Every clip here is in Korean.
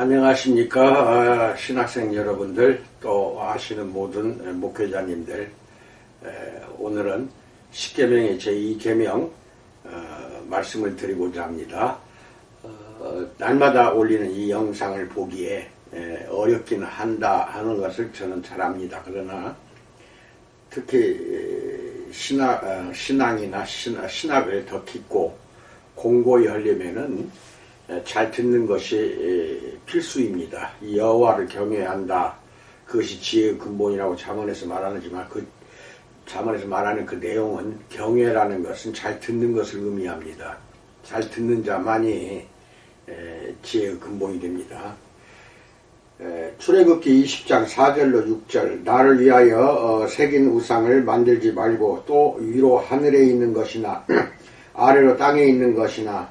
안녕하십니까 아, 신학생 여러분들 또 아시는 모든 목회자님들 에, 오늘은 십계명의 제2계명 어, 말씀을 드리고자 합니다. 어, 날마다 올리는 이 영상을 보기에 에, 어렵기는 한다 하는 것을 저는 잘 압니다. 그러나 특히 에, 신학, 어, 신앙이나 신학, 신학을 더 깊고 공고히 하려면은 에, 잘 듣는 것이 에, 필수입니다. 이 여호와를 경외한다. 그것이 지혜의 근본이라고 잠언에서 말하지만 그 잠언에서 말하는 그 내용은 경외라는 것은 잘 듣는 것을 의미합니다. 잘 듣는 자만이 에, 지혜의 근본이 됩니다. 에, 출애굽기 20장 4절로 6절 나를 위하여 어, 새긴 우상을 만들지 말고 또 위로 하늘에 있는 것이나 아래로 땅에 있는 것이나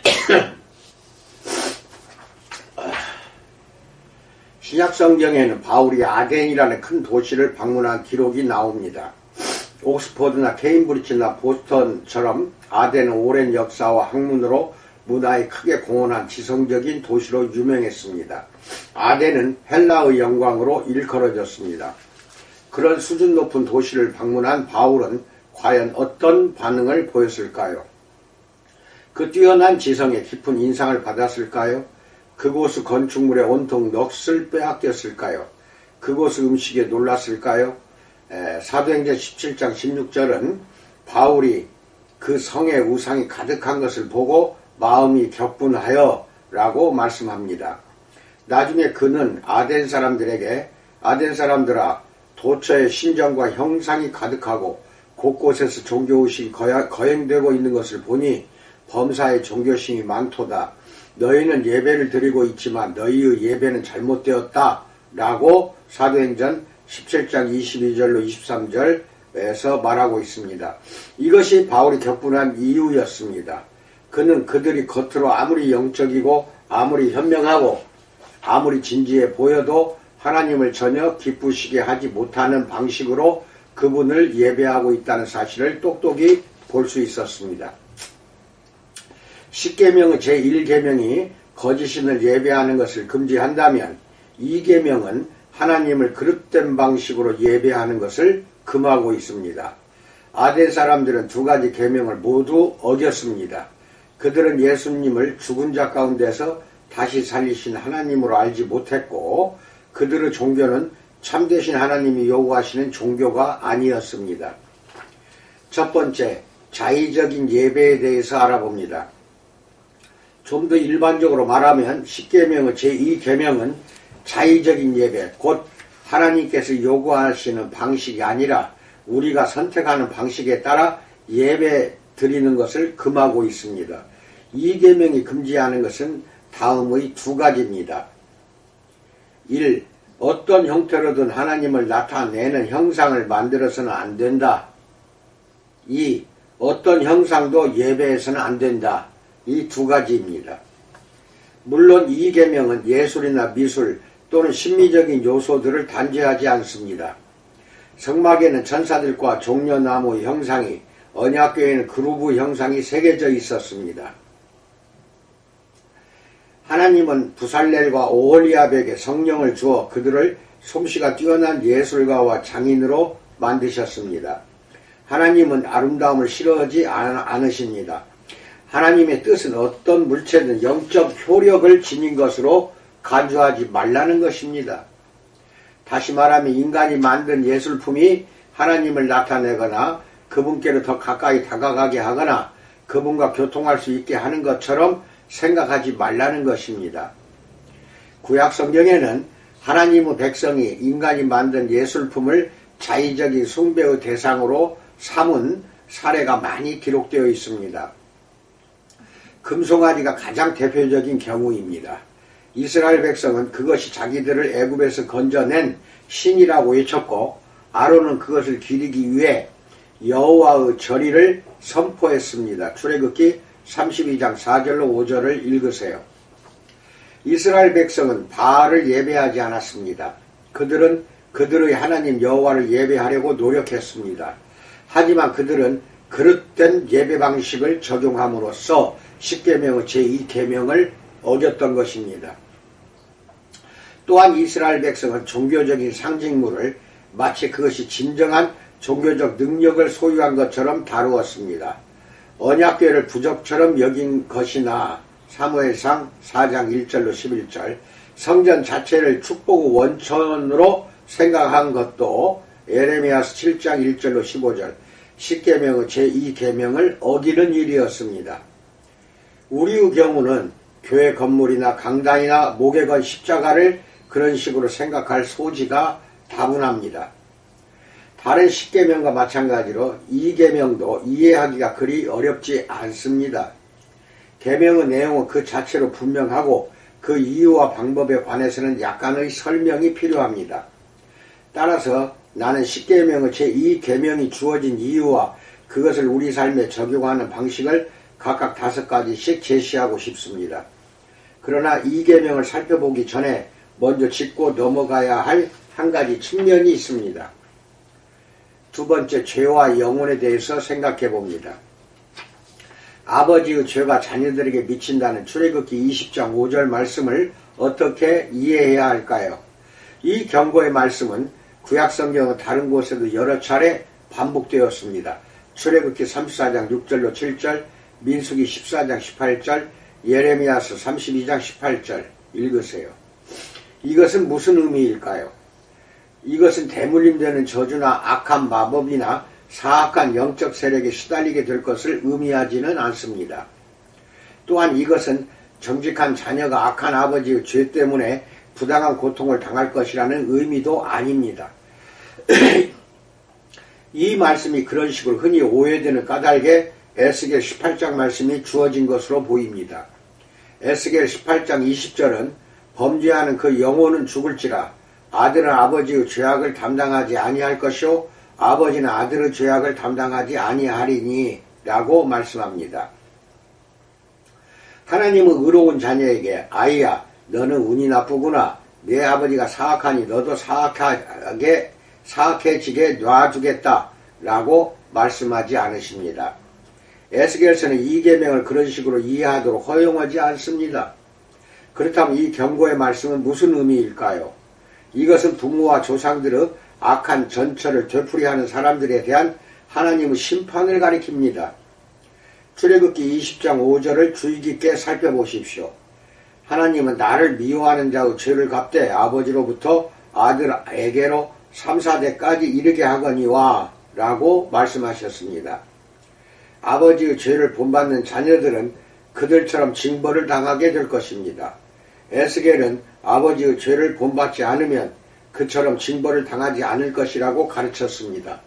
신약 성경에는 바울이 아덴이라는 큰 도시를 방문한 기록이 나옵니다. 옥스퍼드나 케임브리지나 보스턴처럼 아덴은 오랜 역사와 학문으로 문화에 크게 공헌한 지성적인 도시로 유명했습니다. 아덴은 헬라의 영광으로 일컬어졌습니다. 그런 수준 높은 도시를 방문한 바울은 과연 어떤 반응을 보였을까요? 그 뛰어난 지성에 깊은 인상을 받았을까요? 그곳의 건축물에 온통 넋을 빼앗겼을까요? 그곳의 음식에 놀랐을까요? 에, 사도행전 17장 16절은 바울이 그 성의 우상이 가득한 것을 보고 마음이 격분하여 라고 말씀합니다. 나중에 그는 아덴 사람들에게 아덴 사람들아 도처에 신전과 형상이 가득하고 곳곳에서 종교의식이 거행되고 있는 것을 보니 범사에 종교심이 많도다. 너희는 예배를 드리고 있지만 너희의 예배는 잘못되었다. 라고 사도행전 17장 22절로 23절에서 말하고 있습니다. 이것이 바울이 격분한 이유였습니다. 그는 그들이 겉으로 아무리 영적이고 아무리 현명하고 아무리 진지해 보여도 하나님을 전혀 기쁘시게 하지 못하는 방식으로 그분을 예배하고 있다는 사실을 똑똑히 볼 수 있었습니다. 10계명의 제1계명이 거짓신을 예배하는 것을 금지한다면 2계명은 하나님을 그릇된 방식으로 예배하는 것을 금하고 있습니다. 아덴 사람들은 두 가지 계명을 모두 어겼습니다. 그들은 예수님을 죽은 자 가운데서 다시 살리신 하나님으로 알지 못했고 그들의 종교는 참되신 하나님이 요구하시는 종교가 아니었습니다. 첫 번째, 자의적인 예배에 대해서 알아봅니다. 좀 더 일반적으로 말하면 10계명의 제2계명은 자의적인 예배, 곧 하나님께서 요구하시는 방식이 아니라 우리가 선택하는 방식에 따라 예배 드리는 것을 금하고 있습니다. 이 계명이 금지하는 것은 다음의 두 가지입니다. 1. 어떤 형태로든 하나님을 나타내는 형상을 만들어서는 안 된다. 2. 어떤 형상도 예배해서는 안 된다. 이 두 가지입니다. 물론 이 계명은 예술이나 미술 또는 심미적인 요소들을 단죄하지 않습니다. 성막에는 천사들과 종려나무 형상이 언약교에는 그루브 형상이 새겨져 있었습니다. 하나님은 부살렐과 오홀리압에게 성령을 주어 그들을 솜씨가 뛰어난 예술가와 장인으로 만드셨습니다. 하나님은 아름다움을 싫어하지 않으십니다. 하나님의 뜻은 어떤 물체든 영적 효력을 지닌 것으로 간주하지 말라는 것입니다. 다시 말하면 인간이 만든 예술품이 하나님을 나타내거나 그분께로 더 가까이 다가가게 하거나 그분과 교통할 수 있게 하는 것처럼 생각하지 말라는 것입니다. 구약 성경에는 하나님의 백성이 인간이 만든 예술품을 자의적인 숭배의 대상으로 삼은 사례가 많이 기록되어 있습니다. 금송아지가 가장 대표적인 경우입니다. 이스라엘 백성은 그것이 자기들을 애굽에서 건져낸 신이라고 외쳤고 아론은 그것을 기리기 위해 여호와의 절의를 선포했습니다. 출애굽기 32장 4절로 5절을 읽으세요. 이스라엘 백성은 바알을 예배하지 않았습니다. 그들은 그들의 하나님 여호와를 예배하려고 노력했습니다. 하지만 그들은 그릇된 예배 방식을 적용함으로써 십계명의 제2계명을 어겼던 것입니다. 또한 이스라엘 백성은 종교적인 상징물을 마치 그것이 진정한 종교적 능력을 소유한 것처럼 다루었습니다. 언약궤를 부적처럼 여긴 것이나 사무엘상 4장 1절로 11절 성전 자체를 축복의 원천으로 생각한 것도 에레미야스 7장 1절로 15절 십계명의 제2계명을 어기는 일이었습니다. 우리의 경우는 교회 건물이나 강당이나 목에 건 십자가를 그런 식으로 생각할 소지가 다분합니다. 다른 십계명과 마찬가지로 이 계명도 이해하기가 그리 어렵지 않습니다. 계명의 내용은 그 자체로 분명하고 그 이유와 방법에 관해서는 약간의 설명이 필요합니다. 따라서 나는 십계명의 제2계명이 주어진 이유와 그것을 우리 삶에 적용하는 방식을 각각 다섯 가지씩 제시하고 싶습니다. 그러나 이 계명을 살펴보기 전에 먼저 짚고 넘어가야 할 한 가지 측면이 있습니다. 두 번째 죄와 영혼에 대해서 생각해 봅니다. 아버지의 죄가 자녀들에게 미친다는 출애굽기 20장 5절 말씀을 어떻게 이해해야 할까요? 이 경고의 말씀은 구약성경의 다른 곳에도 여러 차례 반복되었습니다. 출애굽기 34장 6절로 7절, 민수기 14장 18절, 예레미야서 32장 18절 읽으세요. 이것은 무슨 의미일까요? 이것은 대물림 되는 저주나 악한 마법이나 사악한 영적 세력에 시달리게 될 것을 의미하지는 않습니다. 또한 이것은 정직한 자녀가 악한 아버지의 죄 때문에 부당한 고통을 당할 것이라는 의미도 아닙니다. 이 말씀이 그런 식으로 흔히 오해되는 까닭에 에스겔 18장 말씀이 주어진 것으로 보입니다. 에스겔 18장 20절은 범죄하는 그 영혼은 죽을지라 아들은 아버지의 죄악을 담당하지 아니할 것이요 아버지는 아들의 죄악을 담당하지 아니하리니 라고 말씀합니다. 하나님은 의로운 자녀에게 아이야 너는 운이 나쁘구나 내 아버지가 사악하니 너도 사악하게 사악해지게 놔주겠다 라고 말씀하지 않으십니다. 에스겔서는 이 계명을 그런 식으로 이해하도록 허용하지 않습니다. 그렇다면 이 경고의 말씀은 무슨 의미일까요? 이것은 부모와 조상들의 악한 전철을 되풀이하는 사람들에 대한 하나님의 심판을 가리킵니다. 출애굽기 20장 5절을 주의 깊게 살펴보십시오. 하나님은 나를 미워하는 자의 죄를 갚되 아버지로부터 아들에게로 3, 4대까지 이르게 하거니와 라고 말씀하셨습니다. 아버지의 죄를 본받는 자녀들은 그들처럼 징벌을 당하게 될 것입니다. 에스겔은 아버지의 죄를 본받지 않으면 그처럼 징벌을 당하지 않을 것이라고 가르쳤습니다.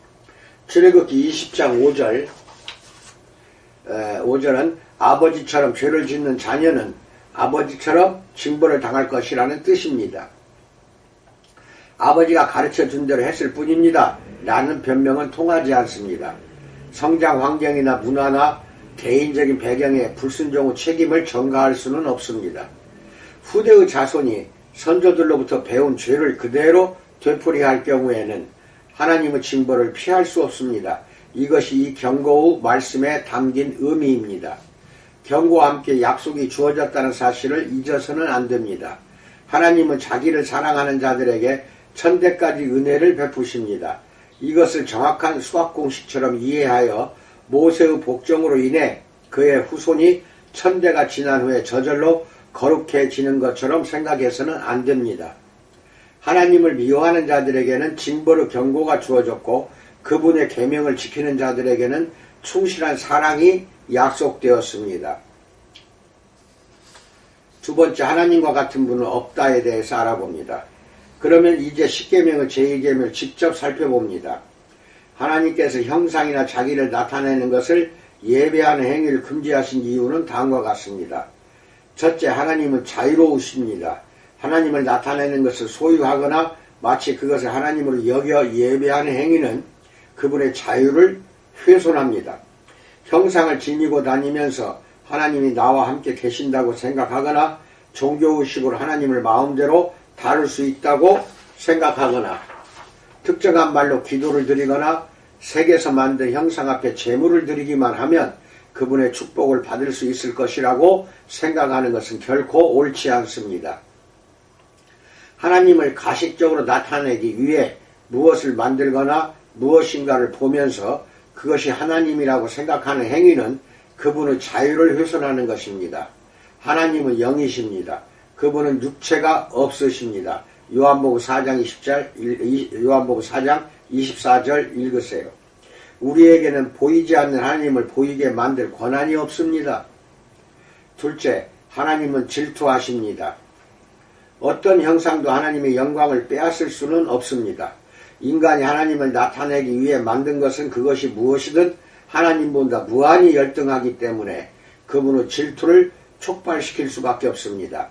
출애굽기 20장 5절 5절은 아버지처럼 죄를 짓는 자녀는 아버지처럼 징벌을 당할 것이라는 뜻입니다. 아버지가 가르쳐 준 대로 했을 뿐입니다. 라는 변명은 통하지 않습니다. 성장 환경이나 문화나 개인적인 배경에 불순종의 책임을 전가할 수는 없습니다. 후대의 자손이 선조들로부터 배운 죄를 그대로 되풀이할 경우에는 하나님의 징벌을 피할 수 없습니다. 이것이 이 경고의 말씀에 담긴 의미입니다. 경고와 함께 약속이 주어졌다는 사실을 잊어서는 안 됩니다. 하나님은 자기를 사랑하는 자들에게 천대까지 은혜를 베푸십니다. 이것을 정확한 수학 공식처럼 이해하여 모세의 복종으로 인해 그의 후손이 천대가 지난 후에 저절로 거룩해지는 것처럼 생각해서는 안 됩니다. 하나님을 미워하는 자들에게는 징벌의 경고가 주어졌고 그분의 계명을 지키는 자들에게는 충실한 사랑이 약속되었습니다. 두 번째 하나님과 같은 분은 없다에 대해서 알아봅니다. 그러면 이제 십계명의 제2계명을 직접 살펴봅니다. 하나님께서 형상이나 자기를 나타내는 것을 예배하는 행위를 금지하신 이유는 다음과 같습니다. 첫째, 하나님은 자유로우십니다. 하나님을 나타내는 것을 소유하거나 마치 그것을 하나님으로 여겨 예배하는 행위는 그분의 자유를 훼손합니다. 형상을 지니고 다니면서 하나님이 나와 함께 계신다고 생각하거나 종교의식으로 하나님을 마음대로 다룰 수 있다고 생각하거나 특정한 말로 기도를 드리거나 색에서 만든 형상 앞에 제물을 드리기만 하면 그분의 축복을 받을 수 있을 것이라고 생각하는 것은 결코 옳지 않습니다. 하나님을 가식적으로 나타내기 위해 무엇을 만들거나 무엇인가를 보면서 그것이 하나님이라고 생각하는 행위는 그분의 자유를 훼손하는 것입니다. 하나님은 영이십니다. 그분은 육체가 없으십니다. 요한복음 4장 20절, 요한복음 4장 24절 읽으세요. 우리에게는 보이지 않는 하나님을 보이게 만들 권한이 없습니다. 둘째, 하나님은 질투하십니다. 어떤 형상도 하나님의 영광을 빼앗을 수는 없습니다. 인간이 하나님을 나타내기 위해 만든 것은 그것이 무엇이든 하나님보다 무한히 열등하기 때문에 그분의 질투를 촉발시킬 수밖에 없습니다.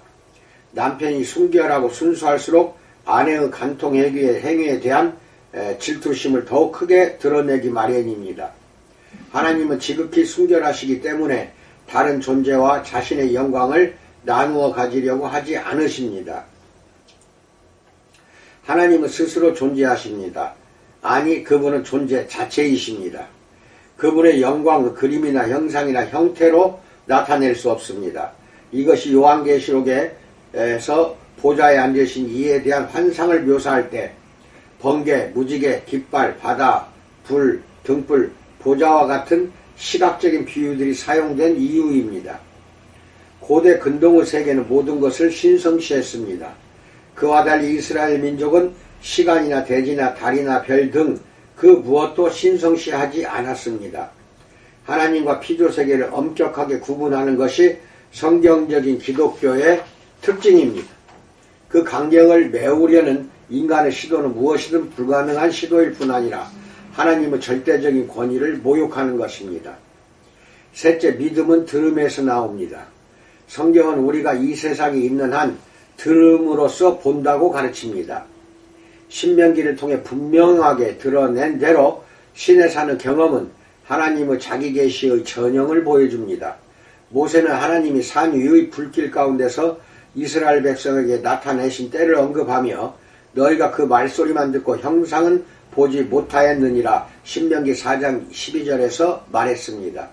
남편이 순결하고 순수할수록 아내의 간통 행위에, 대한 질투심을 더욱 크게 드러내기 마련입니다. 하나님은 지극히 순결하시기 때문에 다른 존재와 자신의 영광을 나누어 가지려고 하지 않으십니다. 하나님은 스스로 존재하십니다. 아니 그분은 존재 자체이십니다. 그분의 영광, 그림이나 형상이나 형태로 나타낼 수 없습니다. 이것이 요한계시록 에서 보좌에 앉으신 이에 대한 환상을 묘사할 때 번개, 무지개, 깃발, 바다, 불, 등불, 보좌와 같은 시각적인 비유들이 사용된 이유입니다. 고대 근동의 세계는 모든 것을 신성시했습니다. 그와 달리 이스라엘 민족은 시간이나 대지나 달이나 별 등 그 무엇도 신성시하지 않았습니다. 하나님과 피조 세계를 엄격하게 구분하는 것이 성경적인 기독교의 특징입니다. 그 강경을 메우려는 인간의 시도는 무엇이든 불가능한 시도일 뿐 아니라 하나님의 절대적인 권위를 모욕하는 것입니다. 셋째, 믿음은 들음에서 나옵니다. 성경은 우리가 이 세상에 있는 한 들음으로써 본다고 가르칩니다. 신명기를 통해 분명하게 드러낸 대로 신의 사는 경험은 하나님의 자기 계시의 전형을 보여줍니다. 모세는 하나님이 산 위의 불길 가운데서 이스라엘 백성에게 나타내신 때를 언급하며 너희가 그 말소리만 듣고 형상은 보지 못하였느니라 신명기 4장 12절에서 말했습니다.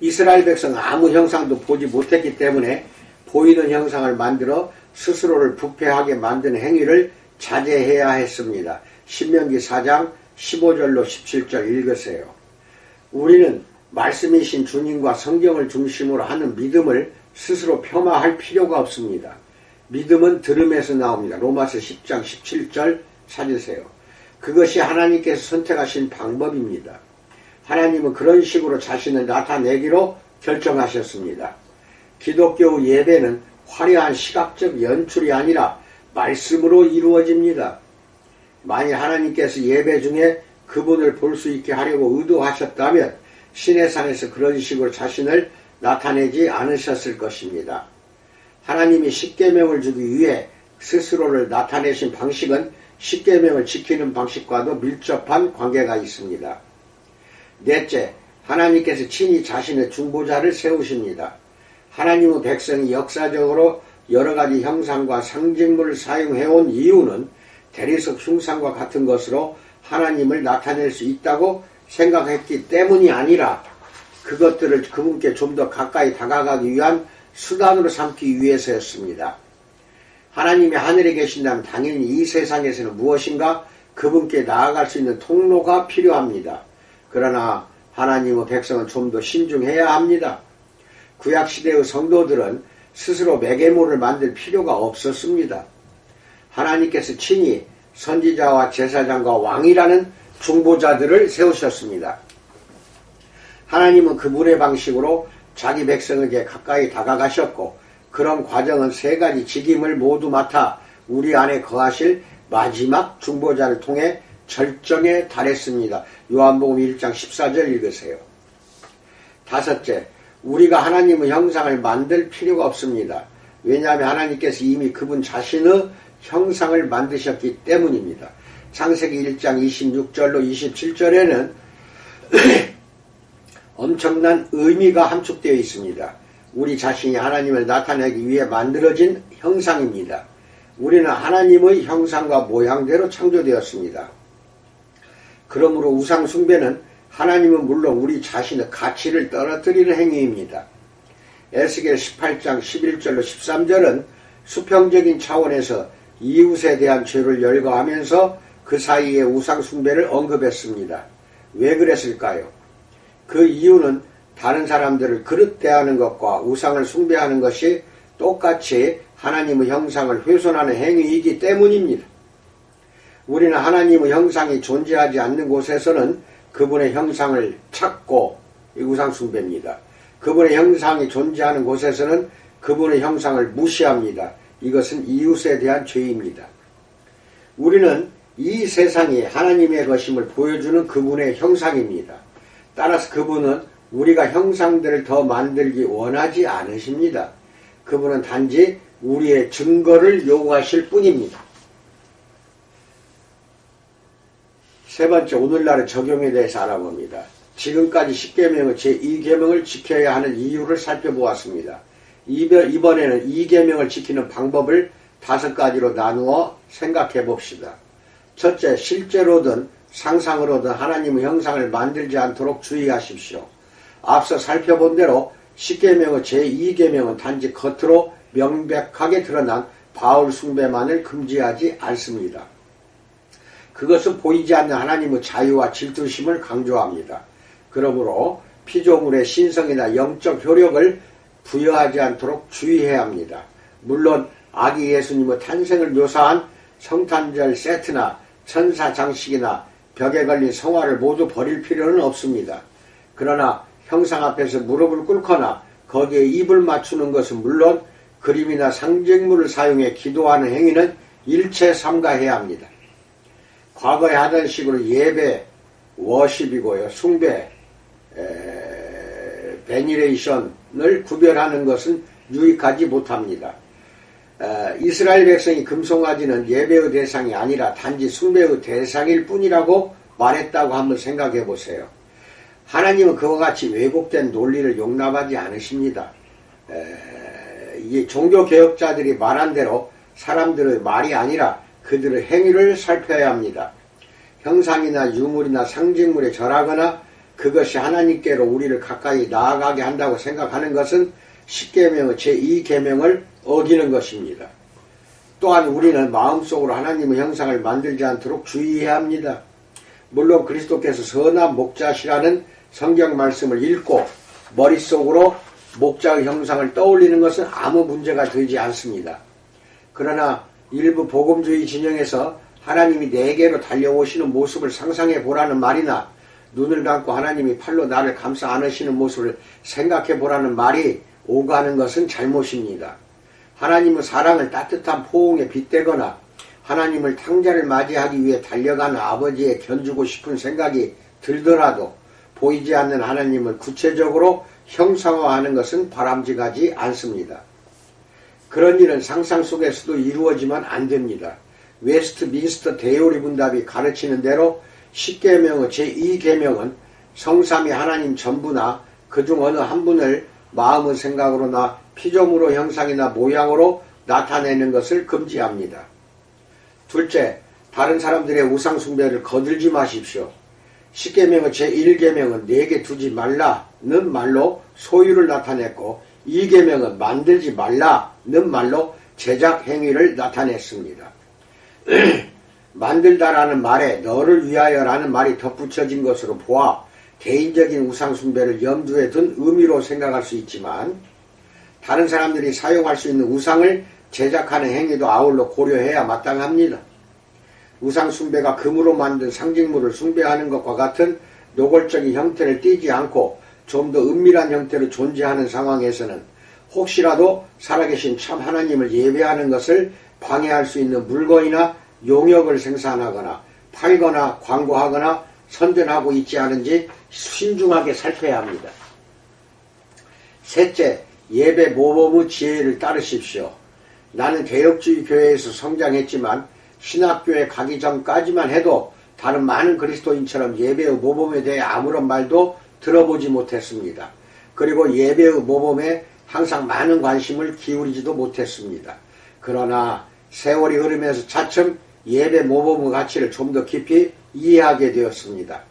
이스라엘 백성은 아무 형상도 보지 못했기 때문에 보이는 형상을 만들어 스스로를 부패하게 만드는 행위를 자제해야 했습니다. 신명기 4장 15절로 17절 읽으세요. 우리는 말씀이신 주님과 성경을 중심으로 하는 믿음을 스스로 폄하할 필요가 없습니다. 믿음은 들음에서 나옵니다. 로마서 10장 17절 찾으세요. 그것이 하나님께서 선택하신 방법입니다. 하나님은 그런 식으로 자신을 나타내기로 결정하셨습니다. 기독교 예배는 화려한 시각적 연출이 아니라 말씀으로 이루어집니다. 만일 하나님께서 예배 중에 그분을 볼 수 있게 하려고 의도하셨다면 신의 산에서 그런 식으로 자신을 나타내지 않으셨을 것입니다. 하나님이 십계명을 주기 위해 스스로를 나타내신 방식은 십계명을 지키는 방식과도 밀접한 관계가 있습니다. 넷째, 하나님께서 친히 자신의 중보자를 세우십니다. 하나님의 백성이 역사적으로 여러 가지 형상과 상징물을 사용해온 이유는 대리석 흉상과 같은 것으로 하나님을 나타낼 수 있다고 생각했기 때문이 아니라 그것들을 그분께 좀 더 가까이 다가가기 위한 수단으로 삼기 위해서였습니다. 하나님이 하늘에 계신다면 당연히 이 세상에서는 무엇인가 그분께 나아갈 수 있는 통로가 필요합니다. 그러나 하나님의 백성은 좀 더 신중해야 합니다. 구약시대의 성도들은 스스로 매개물을 만들 필요가 없었습니다. 하나님께서 친히 선지자와 제사장과 왕이라는 중보자들을 세우셨습니다. 하나님은 그분의 방식으로 자기 백성에게 가까이 다가가셨고 그런 과정은 세 가지 직임을 모두 맡아 우리 안에 거하실 마지막 중보자를 통해 절정에 달했습니다. 요한복음 1장 14절 읽으세요. 다섯째, 우리가 하나님의 형상을 만들 필요가 없습니다. 왜냐하면 하나님께서 이미 그분 자신의 형상을 만드셨기 때문입니다. 창세기 1장 26절로 27절에는 엄청난 의미가 함축되어 있습니다. 우리 자신이 하나님을 나타내기 위해 만들어진 형상입니다. 우리는 하나님의 형상과 모양대로 창조되었습니다. 그러므로 우상 숭배는 하나님은 물론 우리 자신의 가치를 떨어뜨리는 행위입니다. 에스겔 18장 11절로 13절은 수평적인 차원에서 이웃에 대한 죄를 열거하면서 그 사이에 우상 숭배를 언급했습니다. 왜 그랬을까요? 그 이유는 다른 사람들을 그릇 대하는 것과 우상을 숭배하는 것이 똑같이 하나님의 형상을 훼손하는 행위이기 때문입니다. 우리는 하나님의 형상이 존재하지 않는 곳에서는 그분의 형상을 찾고 우상 숭배입니다. 그분의 형상이 존재하는 곳에서는 그분의 형상을 무시합니다. 이것은 이웃에 대한 죄입니다. 우리는 이 세상이 하나님의 것임을 보여주는 그분의 형상입니다. 따라서 그분은 우리가 형상들을 더 만들기 원하지 않으십니다. 그분은 단지 우리의 증거를 요구하실 뿐입니다. 세 번째 오늘날의 적용에 대해서 알아봅니다. 지금까지 10계명의 제2계명을 지켜야 하는 이유를 살펴보았습니다. 이번에는 2계명을 지키는 방법을 다섯 가지로 나누어 생각해 봅시다. 첫째, 실제로든 상상으로든 하나님의 형상을 만들지 않도록 주의하십시오. 앞서 살펴본 대로 10계명의 제2계명은 단지 겉으로 명백하게 드러난 바울 숭배만을 금지하지 않습니다. 그것은 보이지 않는 하나님의 자유와 질투심을 강조합니다. 그러므로 피조물의 신성이나 영적 효력을 부여하지 않도록 주의해야 합니다. 물론 아기 예수님의 탄생을 묘사한 성탄절 세트나 천사 장식이나 벽에 걸린 성화를 모두 버릴 필요는 없습니다. 그러나 형상 앞에서 무릎을 꿇거나 거기에 입을 맞추는 것은 물론 그림이나 상징물을 사용해 기도하는 행위는 일체 삼가해야 합니다. 과거에 하던 식으로 예배, 워십이고요. 숭배, 에, 베니레이션을 구별하는 것은 유익하지 못합니다. 에, 이스라엘 백성이 금송아지는 예배의 대상이 아니라 단지 숭배의 대상일 뿐이라고 말했다고 한번 생각해 보세요. 하나님은 그와 같이 왜곡된 논리를 용납하지 않으십니다. 이 종교 개혁자들이 말한 대로 사람들의 말이 아니라 그들의 행위를 살펴야 합니다. 형상이나 유물이나 상징물에 절하거나 그것이 하나님께로 우리를 가까이 나아가게 한다고 생각하는 것은 10계명의 제2계명을 어기는 것입니다. 또한 우리는 마음속으로 하나님의 형상을 만들지 않도록 주의해야 합니다. 물론 그리스도께서 선한 목자시라는 성경 말씀을 읽고 머릿속으로 목자의 형상을 떠올리는 것은 아무 문제가 되지 않습니다. 그러나 일부 복음주의 진영에서 하나님이 내게로 달려오시는 모습을 상상해 보라는 말이나 눈을 감고 하나님이 팔로 나를 감싸 안으시는 모습을 생각해 보라는 말이 오가는 것은 잘못입니다. 하나님은 사랑을 따뜻한 포옹에 빗대거나 하나님을 탕자를 맞이하기 위해 달려가는 아버지에 견주고 싶은 생각이 들더라도 보이지 않는 하나님을 구체적으로 형상화하는 것은 바람직하지 않습니다. 그런 일은 상상 속에서도 이루어지면 안 됩니다. 웨스트 민스터 대요리 분답이 가르치는 대로 10계명의 제2계명은 성삼이 하나님 전부나 그중 어느 한 분을 마음의 생각으로나 피조물의 형상이나 모양으로 나타내는 것을 금지합니다. 둘째, 다른 사람들의 우상숭배를 거들지 마십시오. 10계명의 제1계명은 내게 두지 말라는 말로 소유를 나타냈고 2계명은 만들지 말라는 말로 제작 행위를 나타냈습니다. 만들다라는 말에 너를 위하여라는 말이 덧붙여진 것으로 보아 개인적인 우상숭배를 염두에 둔 의미로 생각할 수 있지만 다른 사람들이 사용할 수 있는 우상을 제작하는 행위도 아울러 고려해야 마땅합니다. 우상 숭배가 금으로 만든 상징물을 숭배하는 것과 같은 노골적인 형태를 띠지 않고 좀 더 은밀한 형태로 존재하는 상황에서는 혹시라도 살아계신 참 하나님을 예배하는 것을 방해할 수 있는 물건이나 용역을 생산하거나 팔거나 광고하거나 선전하고 있지 않은지 신중하게 살펴야 합니다. 셋째, 예배 모범의 지혜를 따르십시오. 나는 개혁주의 교회에서 성장했지만 신학교에 가기 전까지만 해도 다른 많은 그리스도인처럼 예배의 모범에 대해 아무런 말도 들어보지 못했습니다. 그리고 예배의 모범에 항상 많은 관심을 기울이지도 못했습니다. 그러나 세월이 흐르면서 차츰 예배 모범의 가치를 좀 더 깊이 이해하게 되었습니다.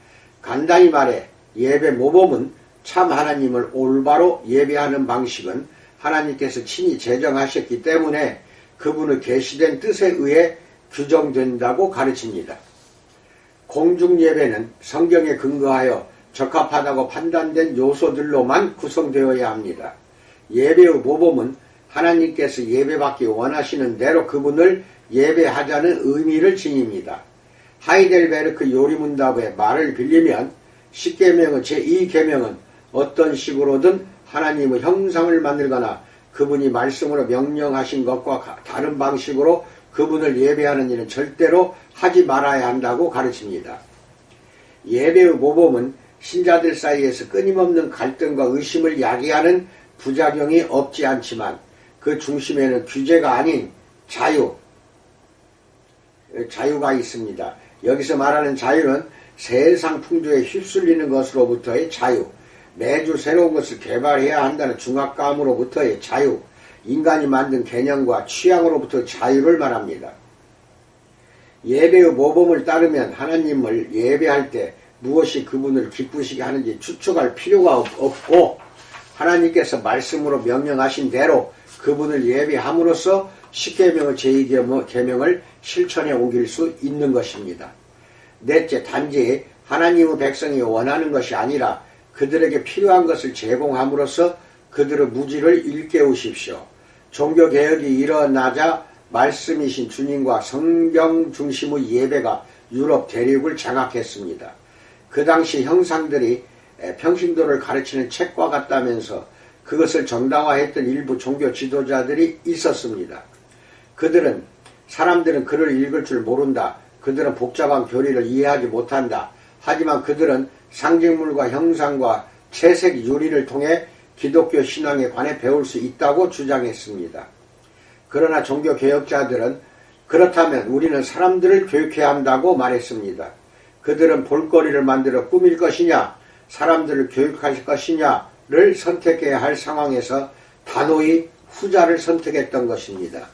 간단히 말해 예배 모범은 참 하나님을 올바로 예배하는 방식은 하나님께서 친히 제정하셨기 때문에 그분의 계시된 뜻에 의해 규정된다고 가르칩니다. 공중 예배는 성경에 근거하여 적합하다고 판단된 요소들로만 구성되어야 합니다. 예배의 모범은 하나님께서 예배받기 원하시는 대로 그분을 예배하자는 의미를 지닙니다. 하이델베르크 요리문답의 말을 빌리면 10계명의 제2계명은 어떤 식으로든 하나님의 형상을 만들거나 그분이 말씀으로 명령하신 것과 다른 방식으로 그분을 예배하는 일은 절대로 하지 말아야 한다고 가르칩니다. 예배의 모범은 신자들 사이에서 끊임없는 갈등과 의심을 야기하는 부작용이 없지 않지만 그 중심에는 규제가 아닌 자유, 자유가 있습니다. 여기서 말하는 자유는 세상 풍조에 휩쓸리는 것으로부터의 자유, 매주 새로운 것을 개발해야 한다는 중압감으로부터의 자유, 인간이 만든 개념과 취향으로부터 자유를 말합니다. 예배의 모범을 따르면 하나님을 예배할 때 무엇이 그분을 기쁘시게 하는지 추측할 필요가 없고 하나님께서 말씀으로 명령하신 대로 그분을 예배함으로써 십계명의 제2계명을 실천해 옮길 수 있는 것입니다. 넷째, 단지 하나님의 백성이 원하는 것이 아니라 그들에게 필요한 것을 제공함으로써 그들의 무지를 일깨우십시오. 종교개혁이 일어나자 말씀이신 주님과 성경 중심의 예배가 유럽 대륙을 장악했습니다. 그 당시 형상들이 평신도를 가르치는 책과 같다면서 그것을 정당화했던 일부 종교 지도자들이 있었습니다. 그들은 사람들은 글을 읽을 줄 모른다. 그들은 복잡한 교리를 이해하지 못한다. 하지만 그들은 상징물과 형상과 채색 유리를 통해 기독교 신앙에 관해 배울 수 있다고 주장했습니다. 그러나 종교 개혁자들은 그렇다면 우리는 사람들을 교육해야 한다고 말했습니다. 그들은 볼거리를 만들어 꾸밀 것이냐, 사람들을 교육할 것이냐를 선택해야 할 상황에서 단호히 후자를 선택했던 것입니다.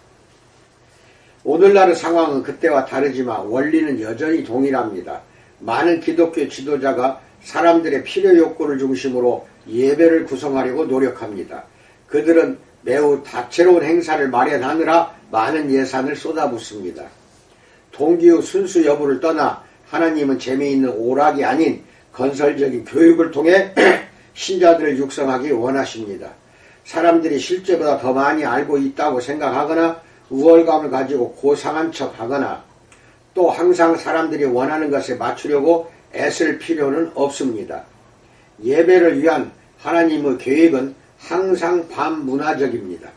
오늘날의 상황은 그때와 다르지만 원리는 여전히 동일합니다. 많은 기독교 지도자가 사람들의 필요 욕구를 중심으로 예배를 구성하려고 노력합니다. 그들은 매우 다채로운 행사를 마련하느라 많은 예산을 쏟아붓습니다. 동기의 순수 여부를 떠나 하나님은 재미있는 오락이 아닌 건설적인 교육을 통해 신자들을 육성하기 원하십니다. 사람들이 실제보다 더 많이 알고 있다고 생각하거나 우월감을 가지고 고상한 척 하거나 또 항상 사람들이 원하는 것에 맞추려고 애쓸 필요는 없습니다. 예배를 위한 하나님의 계획은 항상 반문화적입니다.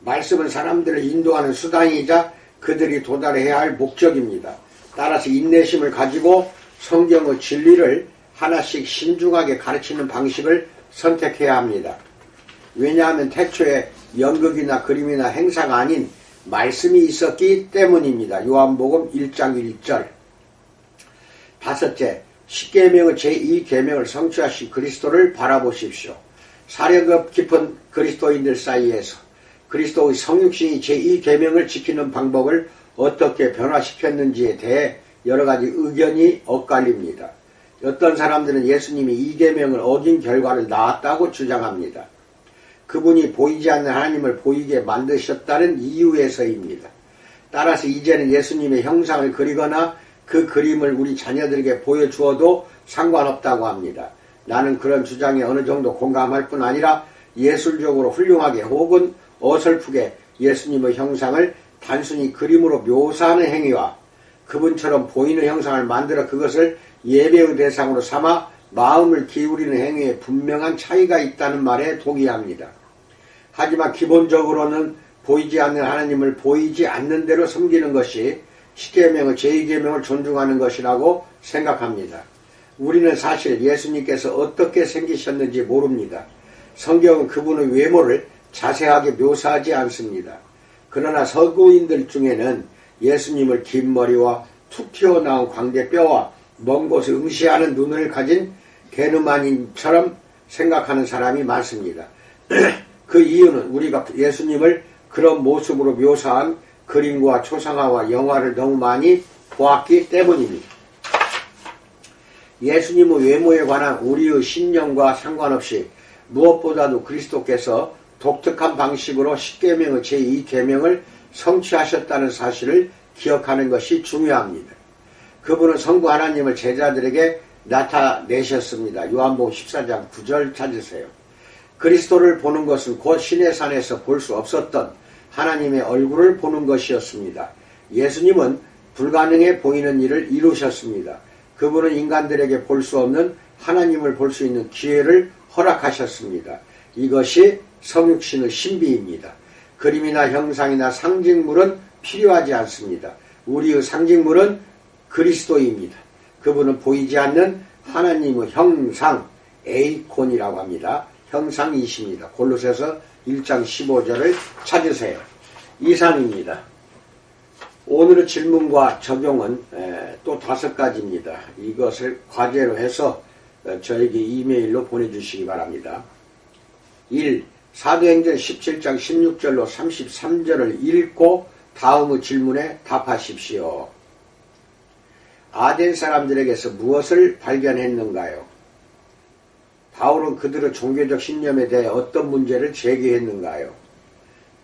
말씀은 사람들을 인도하는 수단이자 그들이 도달해야 할 목적입니다. 따라서 인내심을 가지고 성경의 진리를 하나씩 신중하게 가르치는 방식을 선택해야 합니다. 왜냐하면 태초에 연극이나 그림이나 행사가 아닌 말씀이 있었기 때문입니다. 요한복음 1장 1절 다섯째, 십계명의 제2계명을 성취하신 그리스도를 바라보십시오. 사려급 깊은 그리스도인들 사이에서 그리스도의 성육신이 제2계명을 지키는 방법을 어떻게 변화시켰는지에 대해 여러 가지 의견이 엇갈립니다. 어떤 사람들은 예수님이 이 계명을 어긴 결과를 낳았다고 주장합니다. 그분이 보이지 않는 하나님을 보이게 만드셨다는 이유에서입니다. 따라서 이제는 예수님의 형상을 그리거나 그 그림을 우리 자녀들에게 보여주어도 상관없다고 합니다. 나는 그런 주장에 어느 정도 공감할 뿐 아니라 예술적으로 훌륭하게 혹은 어설프게 예수님의 형상을 단순히 그림으로 묘사하는 행위와 그분처럼 보이는 형상을 만들어 그것을 예배의 대상으로 삼아 마음을 기울이는 행위에 분명한 차이가 있다는 말에 동의합니다. 하지만 기본적으로는 보이지 않는 하나님을 보이지 않는 대로 섬기는 것이 십계명의 제2계명을 존중하는 것이라고 생각합니다. 우리는 사실 예수님께서 어떻게 생기셨는지 모릅니다. 성경은 그분의 외모를 자세하게 묘사하지 않습니다. 그러나 서구인들 중에는 예수님을 긴 머리와 툭 튀어나온 광대뼈와 먼 곳을 응시하는 눈을 가진 게르만인처럼 생각하는 사람이 많습니다. 그 이유는 우리가 예수님을 그런 모습으로 묘사한 그림과 초상화와 영화를 너무 많이 보았기 때문입니다. 예수님의 외모에 관한 우리의 신념과 상관없이 무엇보다도 그리스도께서 독특한 방식으로 십계명의 제2계명을 성취하셨다는 사실을 기억하는 것이 중요합니다. 그분은 성부 하나님을 제자들에게 나타내셨습니다. 요한복음 14장 9절 찾으세요. 그리스도를 보는 것은 곧 신의 산에서 볼 수 없었던 하나님의 얼굴을 보는 것이었습니다. 예수님은 불가능해 보이는 일을 이루셨습니다. 그분은 인간들에게 볼 수 없는 하나님을 볼 수 있는 기회를 허락하셨습니다. 이것이 성육신의 신비입니다. 그림이나 형상이나 상징물은 필요하지 않습니다. 우리의 상징물은 그리스도입니다. 그분은 보이지 않는 하나님의 형상, 에이콘이라고 합니다. 형상이십니다. 골로새서 1장 15절을 찾으세요. 이상입니다. 오늘의 질문과 적용은 또 다섯 가지입니다. 이것을 과제로 해서 어, 저에게 이메일로 보내주시기 바랍니다. 1. 사도행전 17장 16절로 33절을 읽고 다음의 질문에 답하십시오. 아덴 사람들에게서 무엇을 발견했는가요? 바울은 그들의 종교적 신념에 대해 어떤 문제를 제기했는가요?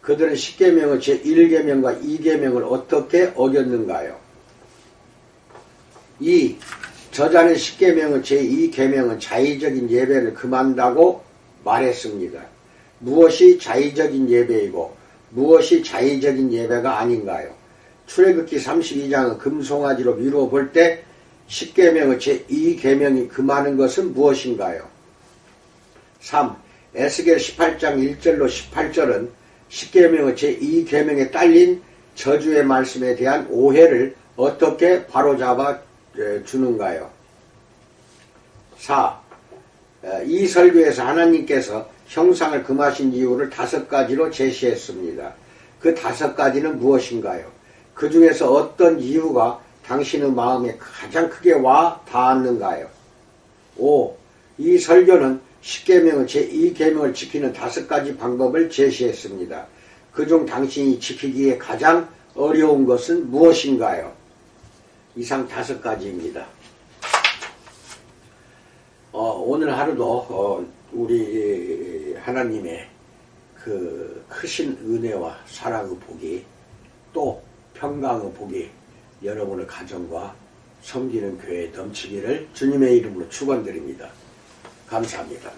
그들은 10계명의 제1계명과 2계명을 어떻게 어겼는가요? 2. 저자는 10계명의 제2계명은 자의적인 예배를 금한다고 말했습니다. 무엇이 자의적인 예배이고 무엇이 자의적인 예배가 아닌가요? 출애굽기 32장은 금송아지로 미루어 볼 때 10계명의 제2계명이 금하는 것은 무엇인가요? 3. 에스겔 18장 1절로 18절은 10계명의 제2계명에 딸린 저주의 말씀에 대한 오해를 어떻게 바로잡아 주는가요? 4. 이 설교에서 하나님께서 형상을 금하신 이유를 다섯 가지로 제시했습니다. 그 다섯 가지는 무엇인가요? 그 중에서 어떤 이유가 당신의 마음에 가장 크게 와 닿았는가요? 5. 이 설교는 10계명의 제2계명을 지키는 다섯 가지 방법을 제시했습니다. 그중 당신이 지키기에 가장 어려운 것은 무엇인가요? 이상 다섯 가지입니다. 어, 오늘 하루도 어, 우리 하나님의 그 크신 은혜와 사랑의 복이 또 평강의 복이 여러분의 가정과 섬기는 교회에 넘치기를 주님의 이름으로 축원드립니다. 감사합니다.